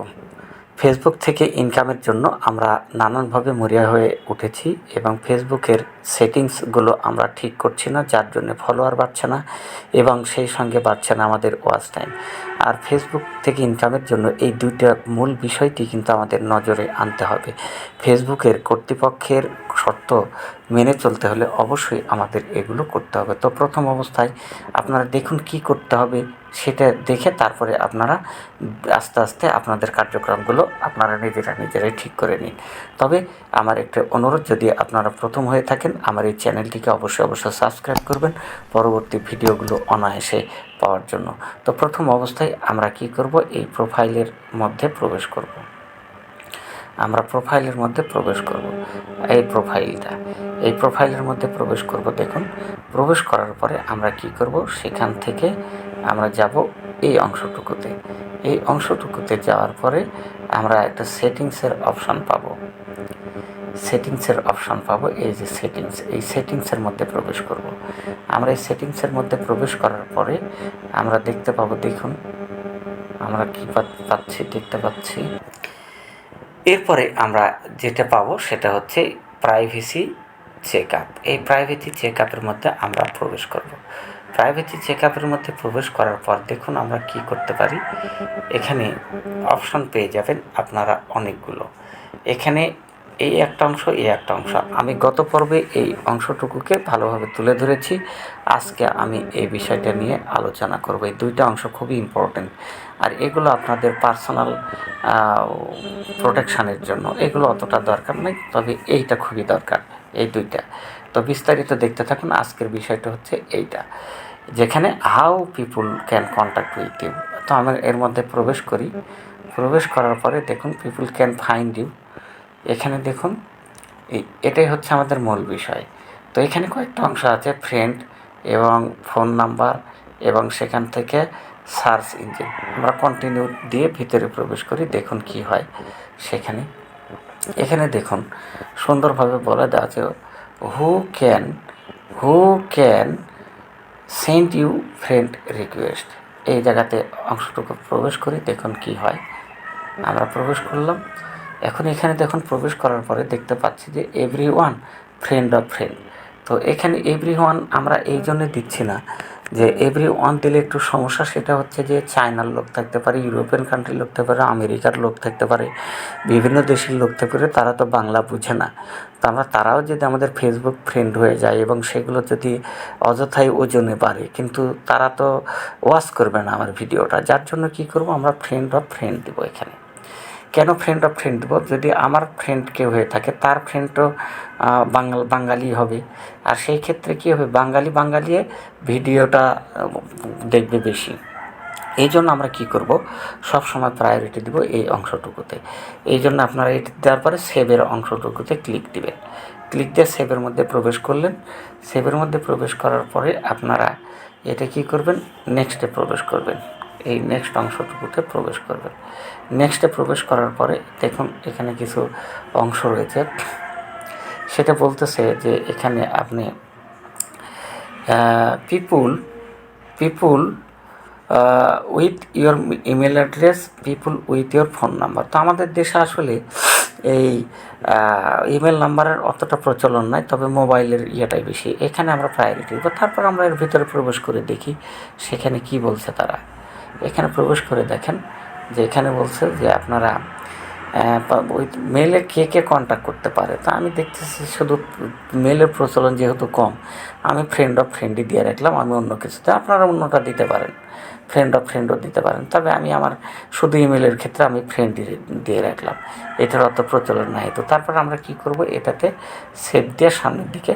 আলাইকুম ফেসবুক থেকে ইনকামের জন্য আমরা নানানভাবে মরিয়া হয়ে উঠেছি এবং ফেসবুকের সেটিংসগুলো আমরা ঠিক করছি না, যার জন্য ফলোয়ার বাড়ছে না এবং সেই সঙ্গে বাড়ছে না আমাদের ওয়াচ টাইম আর ফেসবুক থেকে ইনকামের জন্য এই দুইটা মূল বিষয়টি কিন্তু আমাদের নজরে আনতে হবে। ফেসবুকের কর্তৃপক্ষের শর্ত মেনে চলতে হলে অবশ্যই আমাদের এগুলো করতে হবে। তো প্রথম অবস্থায় আপনারা দেখুন কি করতে হবে, সেটা দেখে তারপরে আপনারা আস্তে আস্তে আপনাদের কার্যক্রমগুলো আপনারা নিজেরা নিজেরাই ঠিক করে নিন। তবে আমার একটা অনুরোধ, যদি আপনারা প্রথম হয়ে থাকেন, আমার এই চ্যানেলটিকে অবশ্যই অবশ্যই সাবস্ক্রাইব করবেন। পরবর্তী ভিডিওগুলো অনায়াসে পাওয়ার জন্য। তো প্রথম অবস্থায় আমরা কি করব? এই প্রোফাইলের মধ্যে প্রবেশ করব। আমরা প্রোফাইলের মধ্যে প্রবেশ করব। এই প্রোফাইলটা। এই প্রোফাইলের মধ্যে প্রবেশ করব, দেখুন। প্রবেশ করার পরে আমরা কি করব? সেখান থেকে আমরা যাব এই অংশটুকুতে। এই অংশটুকুতে যাওয়ার পরে আমরা একটা সেটিংসের অপশান পাবো। সেটিংসের অপশান পাবো, এই যে সেটিংস এই সেটিংসের মধ্যে প্রবেশ করব। আমরা এই সেটিংসের মধ্যে প্রবেশ করার পরে আমরা দেখতে পাবো, দেখুন, আমরা কী পাচ্ছি, দেখতে পাচ্ছি। এরপরে আমরা যেটা পাবো সেটা হচ্ছে প্রাইভেসি চেক আপ এই প্রাইভেসি চেক আপের মধ্যে আমরা প্রবেশ করব। প্রাইভেসি চেক আপের মধ্যে প্রবেশ করার পর দেখুন আমরা কি করতে পারি। এখানে অপশন পেয়ে যাবেন আপনারা অনেকগুলো। এখানে এই একটা অংশ এই একটা অংশ। আমি গত পর্বে এই অংশটুকুকে ভালোভাবে তুলে ধরেছি। আজকে আমি এই বিষয়টা নিয়ে আলোচনা করব। এই দুইটা অংশ খুবই ইম্পর্টেন্ট আর এগুলো আপনাদের পার্সোনাল প্রোটেকশানের জন্য। এগুলো অতটা দরকার নেই তবে এইটা খুবই দরকার এই দুইটা। তো বিস্তারিত দেখতে থাকুন আজকের বিষয়টা হচ্ছে এইটা। যেখানে how people can contact with you তো আমি এর মধ্যে প্রবেশ করি। প্রবেশ করার পরে দেখুন পিপুল ক্যান ফাইন্ড ইউ এখানে দেখুন, এই, এটাই হচ্ছে আমাদের মূল বিষয়। তো এখানে কয়েকটা অংশ আছে ফ্রেন্ড এবং ফোন নাম্বার এবং সেখান থেকে সার্চ ইঞ্জিন আমরা কন্টিনিউ দিয়ে ভিতরে প্রবেশ করি, দেখুন কি হয় সেখানে। এখানে দেখুন, সুন্দরভাবে বলে দেওয়া আছে who can who can send you friend request এই জায়গাতে অংশটুকু প্রবেশ করি, দেখুন কি হয়। আমরা প্রবেশ করলাম। এখন এখানে দেখুন প্রবেশ করার পরে দেখতে পাচ্ছি যে every one friend of friend তো এখানে এভরি ওয়ান আমরা এই জন্যে দিচ্ছি না যে এভরি ওয়ান দিলে একটু সমস্যা, সেটা হচ্ছে যে চায়নার লোক থাকতে পারে, ইউরোপিয়ান কান্ট্রির লোক থাকতে পারে, আমেরিকার লোক থাকতে পারে, বিভিন্ন দেশের লোক থাকতে পারে, তারা তো বাংলা বুঝে না। তো আমরা তারাও যদি আমাদের ফেসবুক ফ্রেন্ড হয়ে যায় এবং সেগুলো যদি অযথাই ওজনে বাড়ে, কিন্তু তারা তো ওয়াচ করবে না আমার ভিডিওটা। যার জন্য কি করব, আমরা ফ্রেন্ড অফ ফ্রেন্ড দেবো এখানে। কেন ফ্রেন্ড অফ ফ্রেন্ড দেবো যদি আমার ফ্রেন্ড কেউ হয়ে থাকে, তার ফ্রেন্ডও বাঙাল, বাঙালি হবে। আর সেই ক্ষেত্রে কী হবে? বাঙালি, বাঙালিয়ে ভিডিওটা দেখবে বেশি। এই জন্য আমরা কি করব? সব সময় প্রায়োরিটি দিব এই অংশটুকুতে। এই জন্য আপনারা এটি দেওয়ার পরে সেভের অংশটুকুতে ক্লিক দিবেন। ক্লিক দিয়ে সেভের মধ্যে প্রবেশ করলেন। সেভের মধ্যে প্রবেশ করার পরে আপনারা এটা কি করবেন? নেক্সটে প্রবেশ করবেন। এই নেক্সট অংশটুকুতে প্রবেশ করবেন নেক্সটে প্রবেশ করার পরে দেখুন এখানে কিছু অংশ রয়েছে। সেটা বলতেছে যে এখানে আপনি people people with your email address people with your phone number তো আমাদের দেশে আসলে এই ইমেল নাম্বারের অতটা প্রচলন নাই, তবে মোবাইলের ইয়েটাই বেশি। এখানে আমরা প্রায়োরিটি তারপর আমরা এর ভিতরে প্রবেশ করে দেখি সেখানে কি বলছে তারা। এখানে প্রবেশ করে দেখেন যে এখানে বলছে যে আপনারা ওই মেলে কে কে কন্ট্যাক্ট করতে পারে? তা আমি দেখতেছি শুধু মেলের প্রচলন যেহেতু কম, আমি ফ্রেন্ড অফ ফ্রেন্ডই দিয়ে রাখলাম, আমি অন্য কিছুতে আপনারা অন্যটা দিতে পারেন। ফ্রেন্ড অফ ফ্রেন্ডও দিতে পারেন। তবে আমি আমার শুধু ইমেলের ক্ষেত্রে আমি ফ্রেন্ড দিয়ে রাখলাম। এটার অত প্রচলন নাই। তো তারপর আমরা কি করব? এটাতে সেভ দিয়ে সামনের দিকে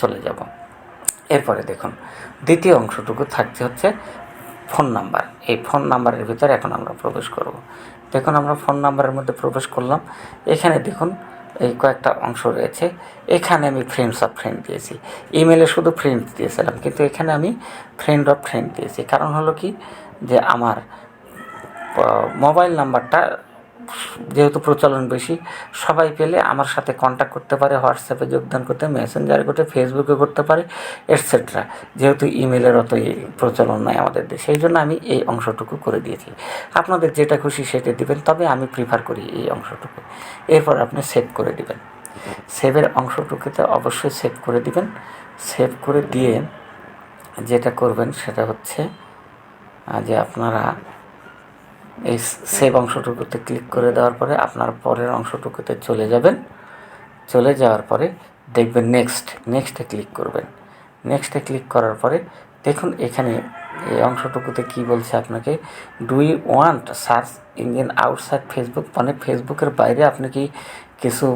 চলে যাব। এরপরে দেখুন, দ্বিতীয় অংশটুকু থাকছে হচ্ছে ফোন নাম্বার। এই ফোন নাম্বারের ভিতরে এখন আমরা প্রবেশ করব। দেখুন, আমরা ফোন নাম্বারের মধ্যে প্রবেশ করলাম। এখানে দেখুন, এই কয়েকটা অংশ রয়েছে। এখানে আমি ফ্রেন্ডস অফ ফ্রেন্ড দিয়েছি। ইমেলে শুধু ফ্রেন্ড দিয়েছিলাম, কিন্তু এখানে আমি ফ্রেন্ড অফ ফ্রেন্ড দিয়েছি। কারণ হলো কি? যে আমার মোবাইল নাম্বারটা যেহেতু প্রচলন বেশি, সবাই পেলে আমার সাথে কন্ট্যাক্ট করতে পারে হোয়াটসঅ্যাপে যোগদান করতে মেসেঞ্জারে করতে ফেসবুকে করতে পারে এটসেট্রা যেহেতু ইমেলের অত প্রচলন নাই আমাদের দেশে, সেই জন্য আমি এই অংশটুকু করে দিয়েছি। আপনাদের যেটা খুশি সেটা দিবেন, তবে আমি প্রিফার করি এই অংশটুকু। এরপর আপনি সেভ করে দিবেন। সেভের অংশটুকুতে অবশ্যই সেভ করে দিবেন। সেভ করে দিয়ে যেটা করবেন সেটা হচ্ছে যে আপনারা এই সেভ অংশটুকুতে ক্লিক করে দেওয়ার পরে আপনার পরের অংশটুকুতে চলে যাবেন। চলে যাওয়ার পরে দেখবেন নেক্সট নেক্সটে ক্লিক করবেন। নেক্সটে ক্লিক করার পরে দেখুন এখানে এই অংশটুকুতে কি বলছে আপনাকে do you want search engine outside Facebook মানে ফেসবুকের বাইরে আপনি কি কিছু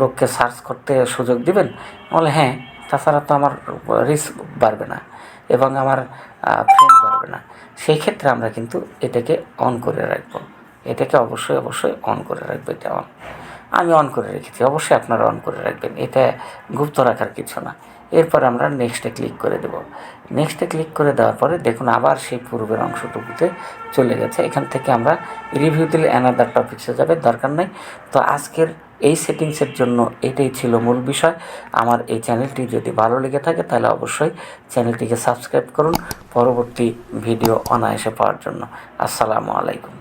লোককে সার্চ করতে সুযোগ দিবেন? বলে হ্যাঁ তাছাড়া তো আমার রিস্ক বাড়বে না। এবং আমার ফ্রেন্ড বাড়বে না। সেই ক্ষেত্রে আমরা কিন্তু এটাকে অন করে রাখব। এটাকে অবশ্যই অবশ্যই অন করে রাখব এটা অন আমি অন করে রেখেছি, অবশ্যই আপনারা অন করে রাখবেন। এটা গুপ্ত রাখার কিছু না। এরপর আমরা নেক্সটে ক্লিক করে দেব। নেক্সটে ক্লিক করে দেওয়ার পরে দেখুন আবার সেই পূর্বের অংশটুকুতে চলে গেছে। এখান থেকে আমরা রিভিউ দিলে অ্যানাদার টপিক্সে যাবে, দরকার নেই। তো আজকের এই সেটিংসের জন্য এটাই ছিল মূল বিষয়। আমার এই চ্যানেলটি যদি ভালো লেগে থাকে, তাহলে অবশ্যই চ্যানেলটিকে সাবস্ক্রাইব করুন। পরবর্তী ভিডিও অনায়াসে পাওয়ার জন্য। আসসালামু আলাইকুম।